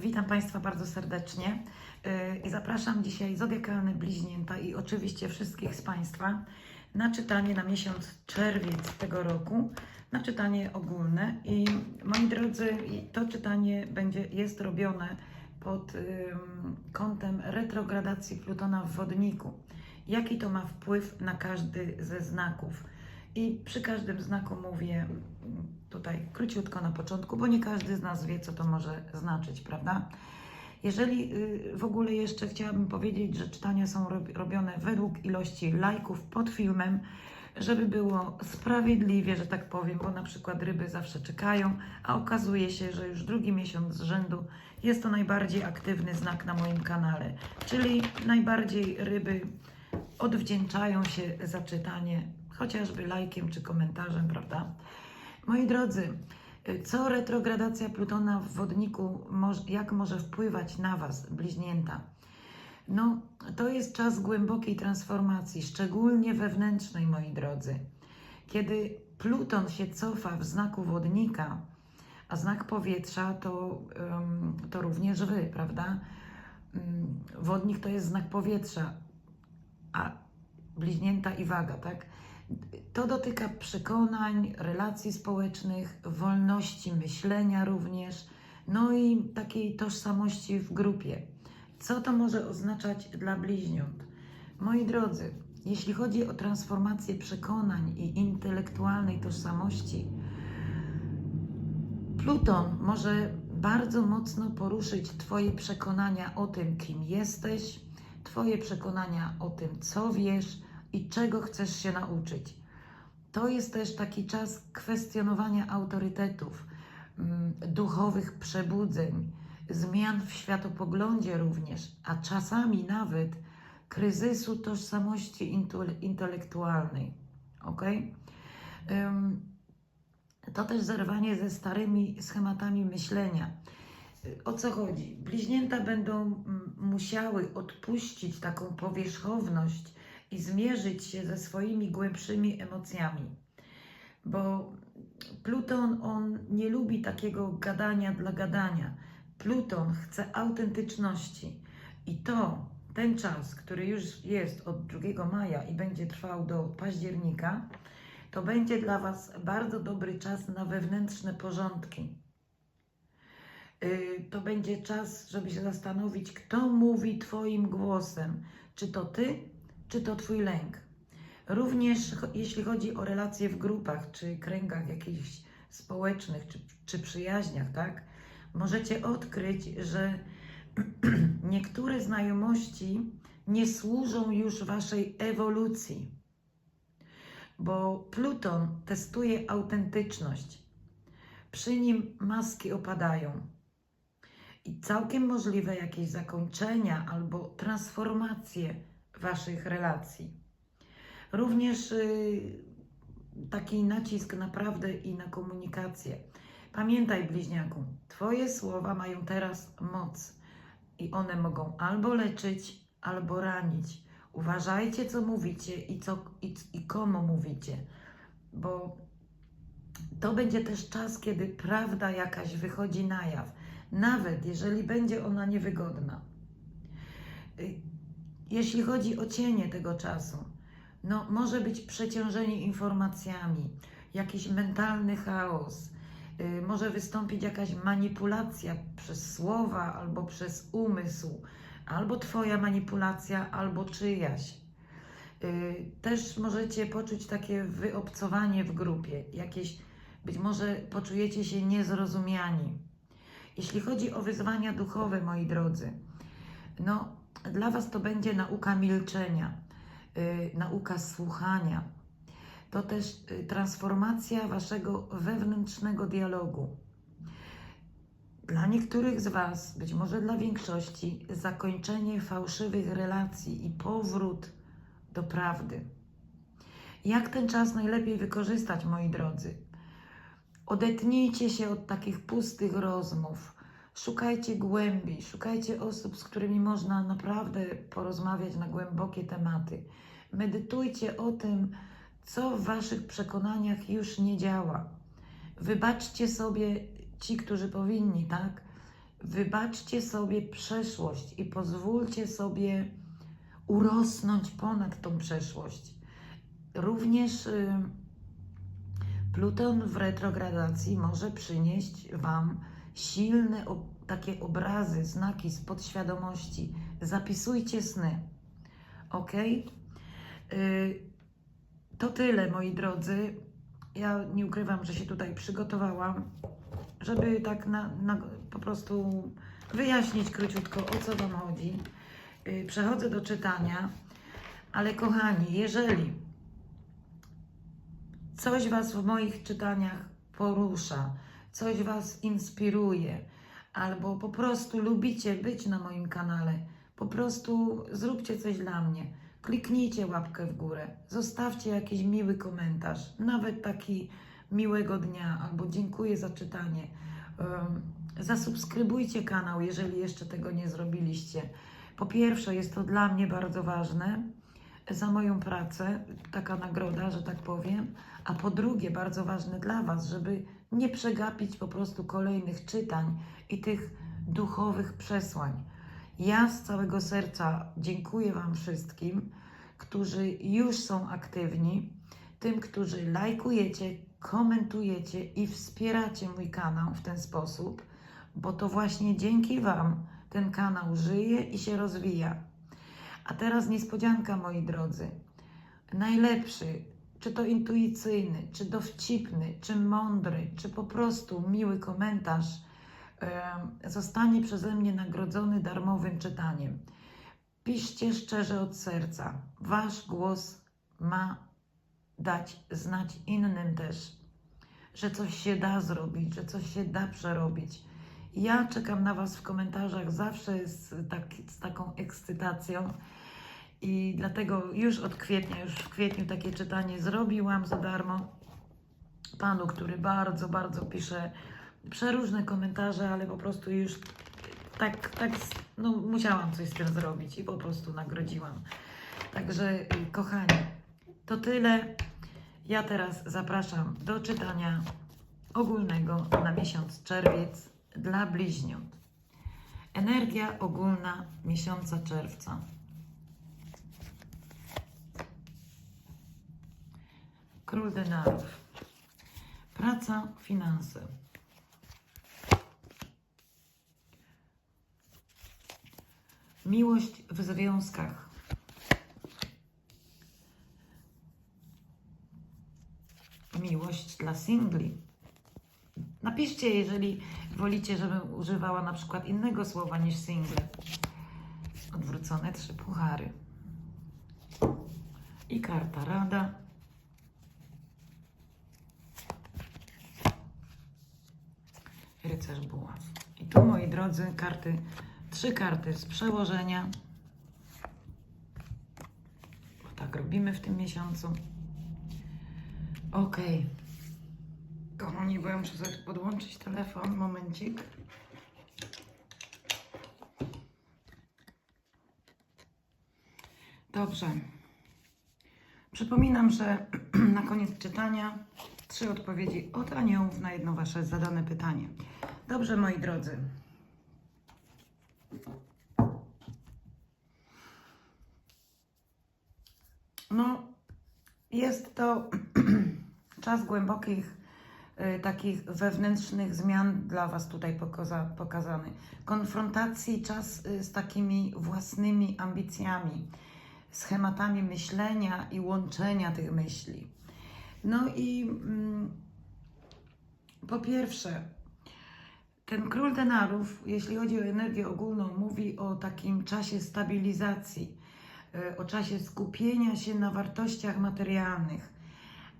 Witam Państwa bardzo serdecznie yy, i zapraszam dzisiaj zodiakalne bliźnięta i oczywiście wszystkich z Państwa na czytanie na miesiąc czerwiec tego roku, na czytanie ogólne. I moi drodzy, to czytanie będzie, jest robione pod kątem retrogradacji Plutona w wodniku. Jaki to ma wpływ na każdy ze znaków? I przy każdym znaku mówię tutaj króciutko na początku, bo nie każdy z nas wie, co to może znaczyć, prawda? Jeżeli y, w ogóle jeszcze chciałabym powiedzieć, że czytania są rob- robione według ilości lajków pod filmem, żeby było sprawiedliwie, że tak powiem, bo na przykład ryby zawsze czekają, a okazuje się, że już drugi miesiąc z rzędu jest to najbardziej aktywny znak na moim kanale, czyli najbardziej ryby odwdzięczają się za czytanie, chociażby lajkiem czy komentarzem, prawda? Moi drodzy, co retrogradacja Plutona w wodniku, jak może wpływać na Was, bliźnięta? No, to jest czas głębokiej transformacji, szczególnie wewnętrznej, moi drodzy. Kiedy Pluton się cofa w znaku wodnika, a znak powietrza to, to również Wy, prawda? Wodnik to jest znak powietrza, a bliźnięta i waga, tak? To dotyka przekonań, relacji społecznych, wolności myślenia również, no i takiej tożsamości w grupie. Co to może oznaczać dla bliźniąt? Moi drodzy, jeśli chodzi o transformację przekonań i intelektualnej tożsamości, Pluton może bardzo mocno poruszyć Twoje przekonania o tym, kim jesteś, Twoje przekonania o tym, co wiesz i czego chcesz się nauczyć. To jest też taki czas kwestionowania autorytetów, mm, duchowych przebudzeń, zmian w światopoglądzie również, a czasami nawet kryzysu tożsamości intele- intelektualnej. Ok? To też zerwanie ze starymi schematami myślenia. O co chodzi? Bliźnięta będą mm, musiały odpuścić taką powierzchowność i zmierzyć się ze swoimi głębszymi emocjami. Bo Pluton, on nie lubi takiego gadania dla gadania. Pluton chce autentyczności. I to, ten czas, który już jest od 2 maja i będzie trwał do października, to będzie dla Was bardzo dobry czas na wewnętrzne porządki. Y, To będzie czas, żeby się zastanowić, kto mówi Twoim głosem. Czy to Ty, czy to Twój lęk. Również jeśli chodzi o relacje w grupach, czy kręgach jakichś społecznych, czy, czy przyjaźniach, tak? Możecie odkryć, że niektóre znajomości nie służą już Waszej ewolucji bo Pluton testuje autentyczność. Przy nim maski opadają. I całkiem możliwe jakieś zakończenia albo transformacje waszych relacji. Również y, taki nacisk naprawdę i na komunikację. Pamiętaj, bliźniaku, Twoje słowa mają teraz moc i one mogą albo leczyć, albo ranić. Uważajcie, co mówicie i, co, i, i komu mówicie, bo to będzie też czas, kiedy prawda jakaś wychodzi na jaw, nawet jeżeli będzie ona niewygodna. Jeśli chodzi o cienie tego czasu, no może być przeciążenie informacjami, jakiś mentalny chaos, y, może wystąpić jakaś manipulacja przez słowa albo przez umysł albo Twoja manipulacja, albo czyjaś. Y, Też możecie poczuć takie wyobcowanie w grupie, jakieś, być może poczujecie się niezrozumiani. Jeśli chodzi o wyzwania duchowe, moi drodzy, no dla Was to będzie nauka milczenia, y, nauka słuchania. To też y, transformacja Waszego wewnętrznego dialogu. Dla niektórych z Was, być może dla większości, zakończenie fałszywych relacji i powrót do prawdy. Jak ten czas najlepiej wykorzystać, moi drodzy? Odetnijcie się od takich pustych rozmów. Szukajcie głębi, szukajcie osób, z którymi można naprawdę porozmawiać na głębokie tematy. Medytujcie o tym, co w Waszych przekonaniach już nie działa. Wybaczcie sobie ci, którzy powinni, tak? wybaczcie sobie przeszłość i pozwólcie sobie urosnąć ponad tą przeszłość. Również y, Pluton w retrogradacji może przynieść Wam silne takie obrazy, znaki z podświadomości. Zapisujcie sny. Ok? To tyle, moi drodzy. Ja nie ukrywam, że się tutaj przygotowałam, żeby tak na, na, po prostu wyjaśnić króciutko, o co Wam chodzi. Y, Przechodzę do czytania, ale kochani, jeżeli coś Was w moich czytaniach porusza, coś Was inspiruje, albo po prostu lubicie być na moim kanale, po prostu zróbcie coś dla mnie. Kliknijcie łapkę w górę, zostawcie jakiś miły komentarz, nawet taki miłego dnia, albo dziękuję za czytanie. Zasubskrybujcie kanał, jeżeli jeszcze tego nie zrobiliście. Po pierwsze, jest to dla mnie bardzo ważne za moją pracę, taka nagroda, że tak powiem. A po drugie, bardzo ważne dla Was, żeby nie przegapić po prostu kolejnych czytań i tych duchowych przesłań. Ja z całego serca dziękuję Wam wszystkim, którzy już są aktywni, tym, którzy lajkujecie, komentujecie i wspieracie mój kanał w ten sposób, bo to właśnie dzięki Wam ten kanał żyje i się rozwija. A teraz niespodzianka, moi drodzy. Najlepszy, czy to intuicyjny, czy dowcipny, czy mądry, czy po prostu miły komentarz zostanie przeze mnie nagrodzony darmowym czytaniem. Piszcie szczerze od serca. Wasz głos ma dać znać innym też, że coś się da zrobić, że coś się da przerobić. Ja czekam na Was w komentarzach zawsze z, tak, z taką ekscytacją. I dlatego już od kwietnia, już w kwietniu takie czytanie zrobiłam za darmo panu, który bardzo, bardzo pisze przeróżne komentarze, ale po prostu już tak, tak, no musiałam coś z tym zrobić i po prostu nagrodziłam. Także y, kochani, to tyle. Ja teraz zapraszam do czytania ogólnego na miesiąc czerwiec dla bliźniąt. Energia ogólna miesiąca czerwca. Król denarów. Praca, finanse. Miłość w związkach. Miłość dla singli. Napiszcie, jeżeli wolicie, żebym używała na przykład innego słowa niż single. Odwrócone trzy puchary. I karta rada. Buław. I tu, moi drodzy, karty, trzy karty z przełożenia. Bo tak robimy w tym miesiącu. Ok. Kochani, bo ja muszę sobie podłączyć telefon. Momencik. Dobrze. Przypominam, że na koniec czytania trzy odpowiedzi od aniołów na jedno Wasze zadane pytanie. Dobrze, moi drodzy. No, jest to czas głębokich, y, takich wewnętrznych zmian dla Was tutaj pokaza, pokazany. Konfrontacji, czas y, z takimi własnymi ambicjami, schematami myślenia i łączenia tych myśli. No i mm, po pierwsze, ten król denarów, jeśli chodzi o energię ogólną, mówi o takim czasie stabilizacji, y, o czasie skupienia się na wartościach materialnych,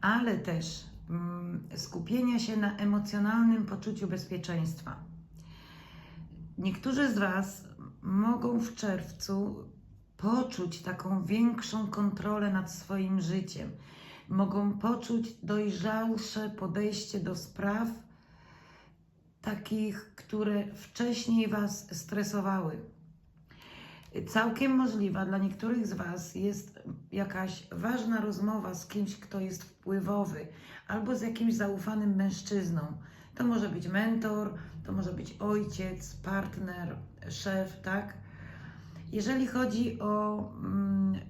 ale też mm, skupienia się na emocjonalnym poczuciu bezpieczeństwa. Niektórzy z Was mogą w czerwcu poczuć taką większą kontrolę nad swoim życiem. Mogą poczuć dojrzalsze podejście do spraw, takich, które wcześniej Was stresowały. Całkiem możliwa dla niektórych z Was jest jakaś ważna rozmowa z kimś, kto jest wpływowy, albo z jakimś zaufanym mężczyzną. To może być mentor, to może być ojciec, partner, szef, tak? Jeżeli chodzi o mm,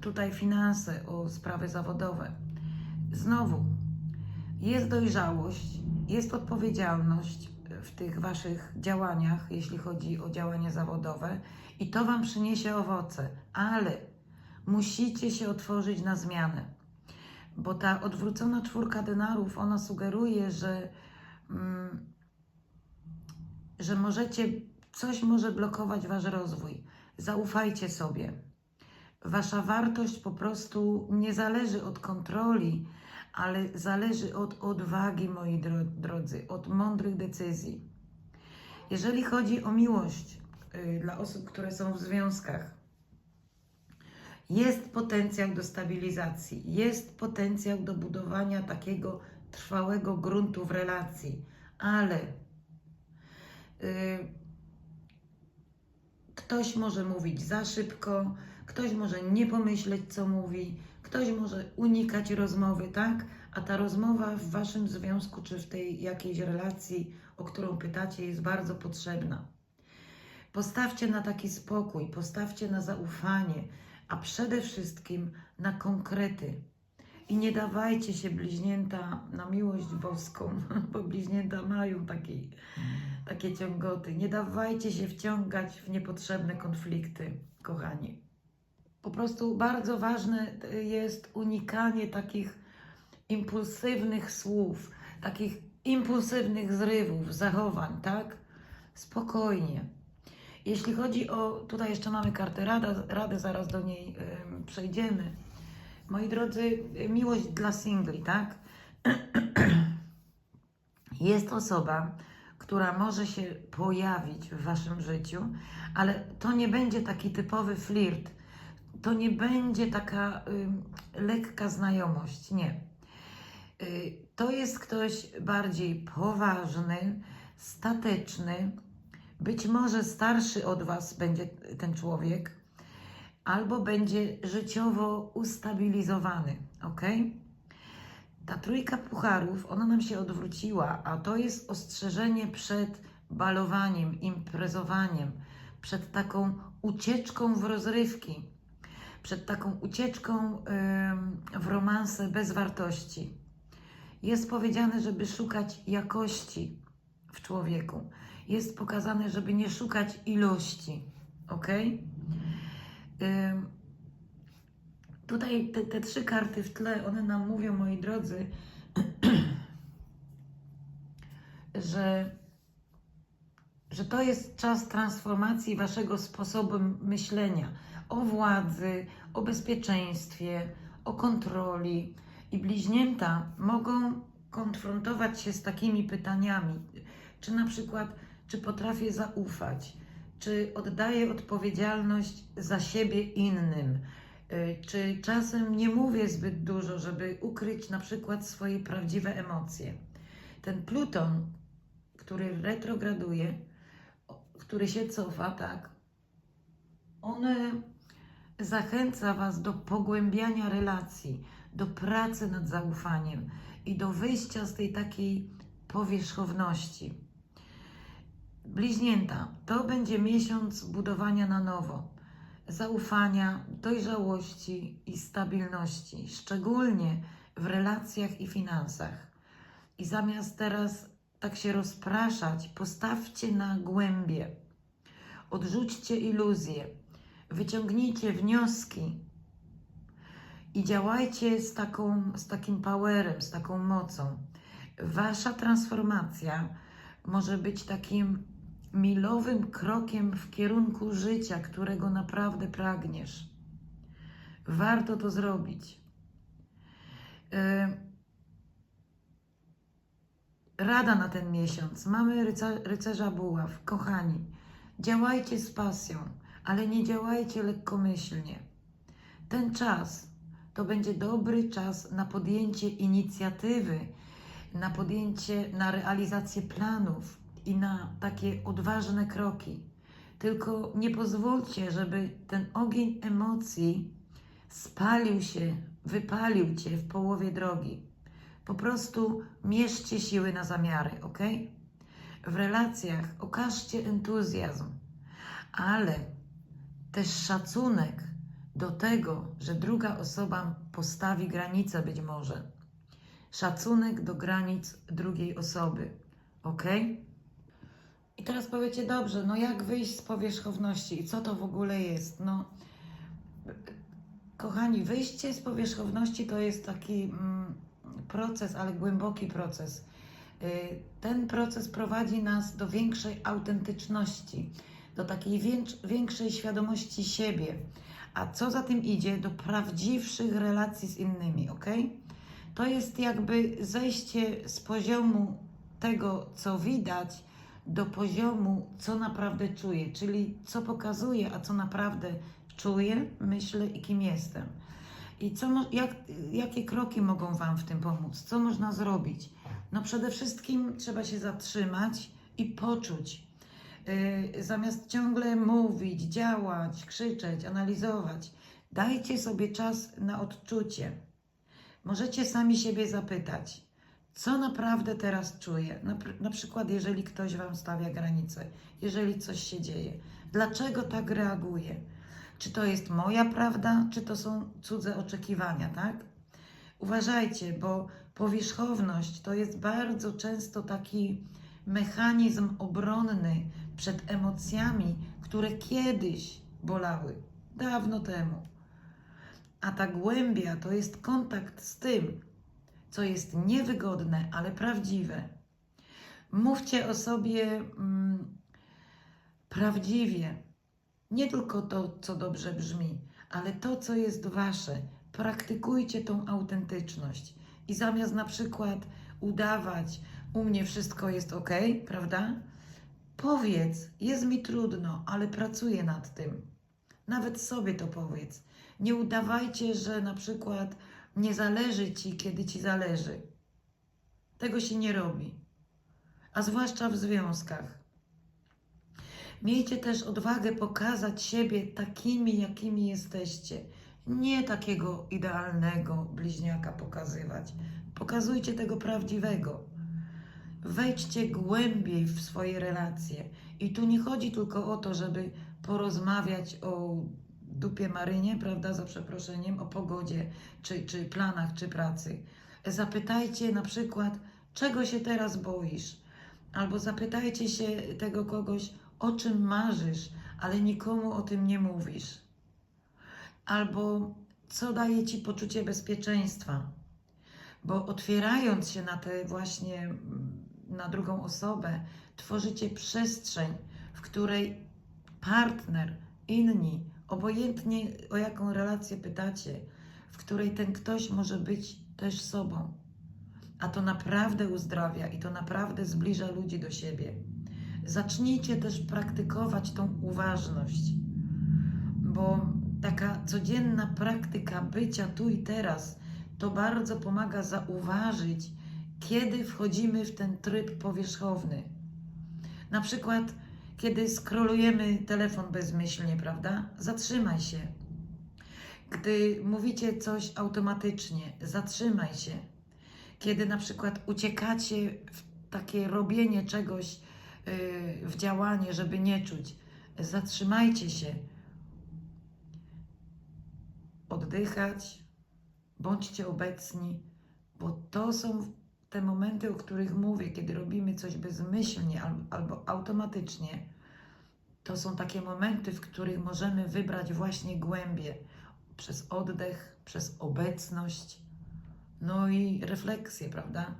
tutaj finanse, o sprawy zawodowe, znowu jest dojrzałość, jest odpowiedzialność w tych waszych działaniach, jeśli chodzi o działania zawodowe, i to wam przyniesie owoce, ale musicie się otworzyć na zmianę, bo ta odwrócona czwórka denarów, ona sugeruje, że, mm, że możecie, coś może blokować wasz rozwój. Zaufajcie sobie. Wasza wartość po prostu nie zależy od kontroli, ale zależy od odwagi, moi dro- drodzy, od mądrych decyzji. Jeżeli chodzi o miłość y, dla osób, które są w związkach, jest potencjał do stabilizacji, jest potencjał do budowania takiego trwałego gruntu w relacji, ale y, ktoś może mówić za szybko, ktoś może nie pomyśleć, co mówi, ktoś może unikać rozmowy, tak? A ta rozmowa w waszym związku czy w tej jakiejś relacji, o którą pytacie, jest bardzo potrzebna. Postawcie na taki spokój, postawcie na zaufanie, a przede wszystkim na konkrety. I nie dawajcie się bliźnięta na miłość boską, bo bliźnięta mają taki, takie ciągoty. Nie dawajcie się wciągać w niepotrzebne konflikty, kochani. Po prostu bardzo ważne jest unikanie takich impulsywnych słów, takich impulsywnych zrywów, zachowań, tak? Spokojnie. Jeśli chodzi o, tutaj jeszcze mamy kartę rada, radę, zaraz do niej przejdziemy. Moi drodzy, miłość dla singli, tak? Jest osoba, która może się pojawić w waszym życiu, ale to nie będzie taki typowy flirt. To nie będzie taka ym, lekka znajomość, nie. Y, to jest ktoś bardziej poważny, stateczny, być może starszy od Was będzie ten człowiek, albo będzie życiowo ustabilizowany, ok? Ta trójka pucharów, ona nam się odwróciła, a to jest ostrzeżenie przed balowaniem, imprezowaniem, przed taką ucieczką w rozrywki, przed taką ucieczką w romanse bez wartości. Jest powiedziane, żeby szukać jakości w człowieku. Jest pokazane, żeby nie szukać ilości. Ok? Tutaj te, te trzy karty w tle, one nam mówią, moi drodzy, że, że to jest czas transformacji waszego sposobu myślenia o władzy, o bezpieczeństwie, o kontroli. I bliźnięta mogą konfrontować się z takimi pytaniami, czy na przykład, czy potrafię zaufać, czy oddaję odpowiedzialność za siebie innym, y, czy czasem nie mówię zbyt dużo, żeby ukryć na przykład swoje prawdziwe emocje. Ten Pluton, który retrograduje, który się cofa, tak, on y, zachęca Was do pogłębiania relacji, do pracy nad zaufaniem i do wyjścia z tej takiej powierzchowności. Bliźnięta, to będzie miesiąc budowania na nowo, zaufania, dojrzałości i stabilności, szczególnie w relacjach i finansach. I zamiast teraz tak się rozpraszać, postawcie na głębie, odrzućcie iluzje, wyciągnijcie wnioski i działajcie z, taką, z takim powerem, z taką mocą. Wasza transformacja może być takim milowym krokiem w kierunku życia, którego naprawdę pragniesz. Warto to zrobić. Yy, Rada na ten miesiąc. Mamy rycerza buław. Kochani, działajcie z pasją, ale nie działajcie lekkomyślnie. Ten czas to będzie dobry czas na podjęcie inicjatywy, na podjęcie, na realizację planów i na takie odważne kroki. Tylko nie pozwólcie, żeby ten ogień emocji spalił się, wypalił cię w połowie drogi. Po prostu mierzcie siły na zamiary, ok? w relacjach okażcie entuzjazm, ale też szacunek do tego, że druga osoba postawi granicę być może. Szacunek do granic drugiej osoby. Ok? I teraz powiecie, dobrze, no jak wyjść z powierzchowności i co to w ogóle jest? No, kochani, wyjście z powierzchowności to jest taki mm, proces, ale głęboki proces. Y, Ten proces prowadzi nas do większej autentyczności, do takiej większ- większej świadomości siebie. A co za tym idzie? Do prawdziwszych relacji z innymi, ok? To jest jakby zejście z poziomu tego, co widać, do poziomu, co naprawdę czuję, czyli co pokazuję, a co naprawdę czuję, myślę i kim jestem. I co, jak, jakie kroki mogą Wam w tym pomóc? Co można zrobić? No przede wszystkim trzeba się zatrzymać i poczuć. Yy, zamiast ciągle mówić, działać, krzyczeć, analizować, dajcie sobie czas na odczucie. Możecie sami siebie zapytać, co naprawdę teraz czuję. Na, na przykład, jeżeli ktoś Wam stawia granice, jeżeli coś się dzieje. Dlaczego tak reaguję? Czy to jest moja prawda, czy to są cudze oczekiwania, tak? Uważajcie, bo powierzchowność to jest bardzo często taki mechanizm obronny przed emocjami, które kiedyś bolały, dawno temu. A ta głębia to jest kontakt z tym, co jest niewygodne, ale prawdziwe. Mówcie o sobie mm, prawdziwie. Nie tylko to, co dobrze brzmi, ale to, co jest wasze. Praktykujcie tą autentyczność. I zamiast na przykład udawać, u mnie wszystko jest ok, prawda? Powiedz, jest mi trudno, ale pracuję nad tym. Nawet sobie to powiedz. Nie udawajcie, że na przykład nie zależy ci, kiedy ci zależy. Tego się nie robi. A zwłaszcza w związkach. Miejcie też odwagę pokazać siebie takimi, jakimi jesteście. Nie takiego idealnego bliźniaka pokazywać. Pokazujcie tego prawdziwego. Wejdźcie głębiej w swoje relacje. I tu nie chodzi tylko o to, żeby porozmawiać o dupie Marynie, prawda, za przeproszeniem, o pogodzie, czy, czy planach, czy pracy. Zapytajcie na przykład, czego się teraz boisz? Albo zapytajcie się tego kogoś, o czym marzysz, ale nikomu o tym nie mówisz. Albo co daje ci poczucie bezpieczeństwa. Bo otwierając się na te właśnie na drugą osobę, tworzycie przestrzeń, w której partner, inni, obojętnie o jaką relację pytacie, w której ten ktoś może być też sobą. A to naprawdę uzdrawia i to naprawdę zbliża ludzi do siebie. Zacznijcie też praktykować tą uważność, bo taka codzienna praktyka bycia tu i teraz to bardzo pomaga zauważyć, kiedy wchodzimy w ten tryb powierzchowny. Na przykład, kiedy skrolujemy telefon bezmyślnie, prawda? Zatrzymaj się. Gdy mówicie coś automatycznie, zatrzymaj się. Kiedy na przykład uciekacie w takie robienie czegoś, yy, w działanie, żeby nie czuć, zatrzymajcie się. Oddychać, bądźcie obecni, bo to są te momenty, o których mówię, kiedy robimy coś bezmyślnie al- albo automatycznie. To są takie momenty, w których możemy wybrać właśnie głębie przez oddech, przez obecność, no i refleksję, prawda?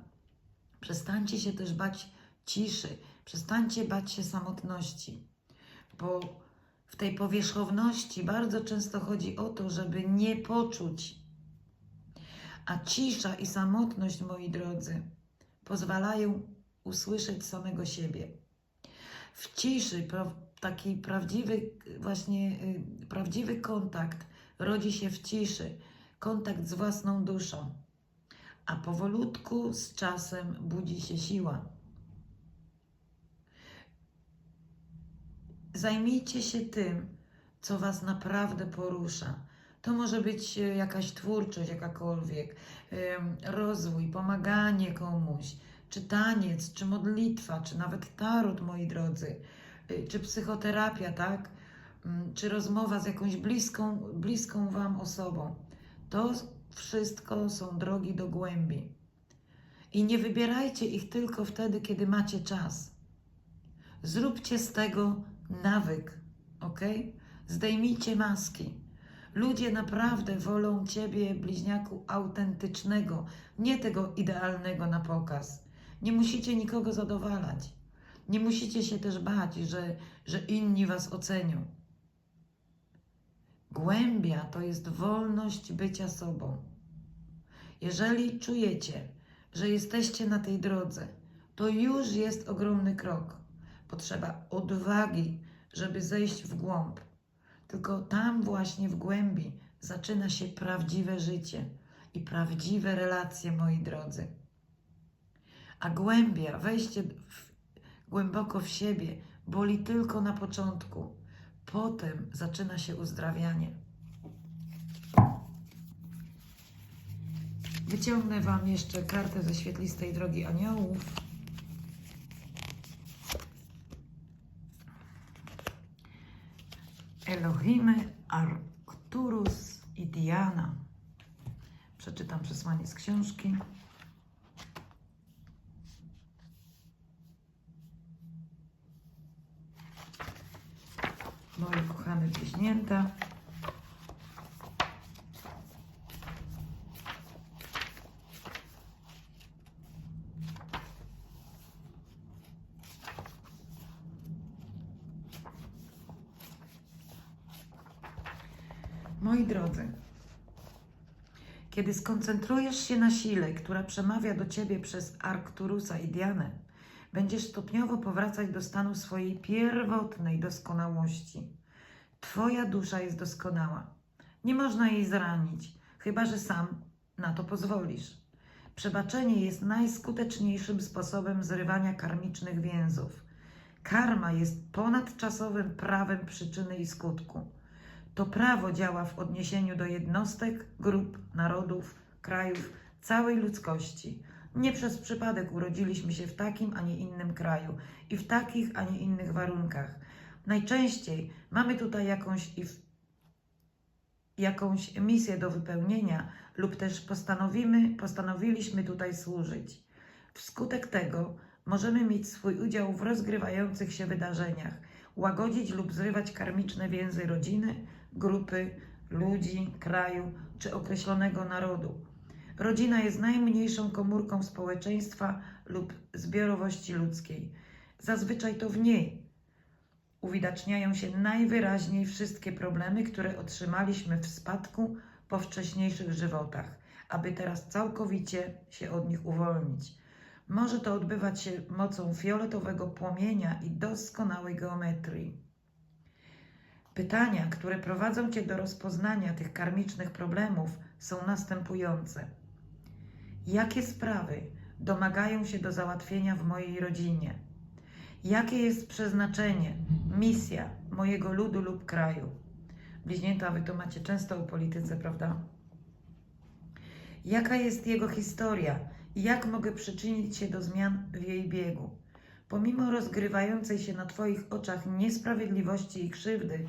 Przestańcie się też bać ciszy, przestańcie bać się samotności, bo w tej powierzchowności bardzo często chodzi o to, żeby nie poczuć. A cisza i samotność, moi drodzy, pozwalają usłyszeć samego siebie. W ciszy taki prawdziwy, właśnie y, prawdziwy kontakt rodzi się w ciszy, kontakt z własną duszą, a powolutku z czasem budzi się siła. Zajmijcie się tym, co Was naprawdę porusza. To może być e, jakaś twórczość, jakakolwiek, rozwój, pomaganie komuś, czy taniec, czy modlitwa, czy nawet tarot, moi drodzy, y, czy psychoterapia, tak? Mm, Czy rozmowa z jakąś bliską, bliską Wam osobą. To wszystko są drogi do głębi. I nie wybierajcie ich tylko wtedy, kiedy macie czas. Zróbcie z tego nawyk, ok? Zdejmijcie maski. Ludzie naprawdę wolą Ciebie, bliźniaku, autentycznego, nie tego idealnego na pokaz. Nie musicie nikogo zadowalać. Nie musicie się też bać, że, że inni Was ocenią. Głębia to jest wolność bycia sobą. Jeżeli czujecie, że jesteście na tej drodze, to już jest ogromny krok. Potrzeba odwagi, żeby zejść w głąb. Tylko tam właśnie w głębi zaczyna się prawdziwe życie i prawdziwe relacje, moi drodzy. A głębia, wejście w, głęboko w siebie, boli tylko na początku. Potem zaczyna się uzdrawianie. Wyciągnę Wam jeszcze kartę ze świetlistej drogi aniołów. Elohimy, Arcturus i Diana. Przeczytam przesłanie z książki. Moje kochane bliźnięta. Moi drodzy, kiedy skoncentrujesz się na sile, która przemawia do ciebie przez Arcturusa i Dianę, będziesz stopniowo powracać do stanu swojej pierwotnej doskonałości. Twoja dusza jest doskonała. Nie można jej zranić, chyba że sam na to pozwolisz. Przebaczenie jest najskuteczniejszym sposobem zrywania karmicznych więzów. Karma jest ponadczasowym prawem przyczyny i skutku. To prawo działa w odniesieniu do jednostek, grup, narodów, krajów, całej ludzkości. Nie przez przypadek urodziliśmy się w takim, a nie innym kraju i w takich, a nie innych warunkach. Najczęściej mamy tutaj jakąś, jakąś misję do wypełnienia lub też postanowimy, postanowiliśmy tutaj służyć. Wskutek tego możemy mieć swój udział w rozgrywających się wydarzeniach, łagodzić lub zrywać karmiczne więzy rodziny, grupy, ludzi, kraju czy określonego narodu. Rodzina jest najmniejszą komórką społeczeństwa lub zbiorowości ludzkiej. Zazwyczaj to w niej uwidaczniają się najwyraźniej wszystkie problemy, które otrzymaliśmy w spadku po wcześniejszych żywotach, aby teraz całkowicie się od nich uwolnić. Może to odbywać się mocą fioletowego płomienia i doskonałej geometrii. Pytania, które prowadzą Cię do rozpoznania tych karmicznych problemów, są następujące. Jakie sprawy domagają się do załatwienia w mojej rodzinie? Jakie jest przeznaczenie, misja mojego ludu lub kraju? Bliźnięta, wy to macie często o polityce, prawda? Jaka jest jego historia i jak mogę przyczynić się do zmian w jej biegu? Pomimo rozgrywającej się na Twoich oczach niesprawiedliwości i krzywdy,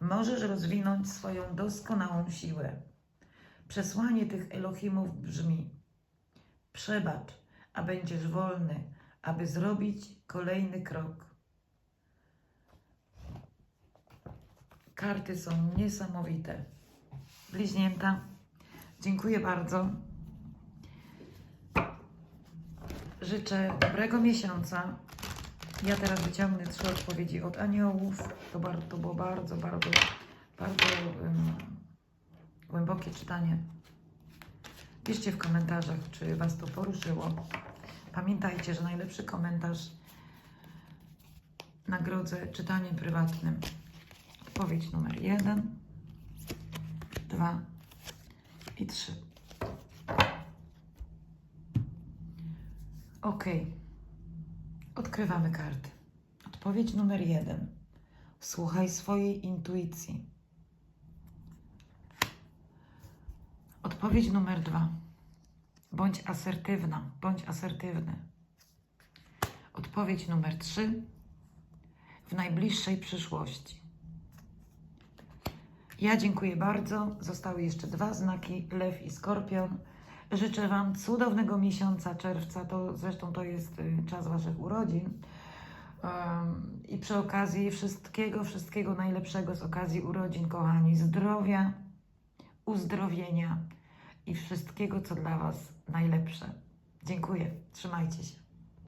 możesz rozwinąć swoją doskonałą siłę. Przesłanie tych Elohimów brzmi: Przebacz, a będziesz wolny, aby zrobić kolejny krok. Karty są niesamowite. Bliźnięta, dziękuję bardzo. Życzę dobrego miesiąca. Ja teraz wyciągnę trzy odpowiedzi od aniołów. To, to było bardzo, bardzo, bardzo um, głębokie czytanie. Piszcie w komentarzach, czy Was to poruszyło. Pamiętajcie, że najlepszy komentarz nagrodzę czytaniem prywatnym. Odpowiedź numer jeden, dwa i trzy. Ok. Odkrywamy karty. Odpowiedź numer jeden. Słuchaj swojej intuicji. Odpowiedź numer dwa. Bądź asertywna, bądź asertywny. Odpowiedź numer trzy. W najbliższej przyszłości. Ja dziękuję bardzo. Zostały jeszcze dwa znaki, lew i skorpion. Życzę Wam cudownego miesiąca czerwca. To zresztą to jest y, czas Waszych urodzin. Um, I przy okazji wszystkiego, wszystkiego najlepszego z okazji urodzin, kochani. Zdrowia, uzdrowienia i wszystkiego, co dla Was najlepsze. Dziękuję. Trzymajcie się.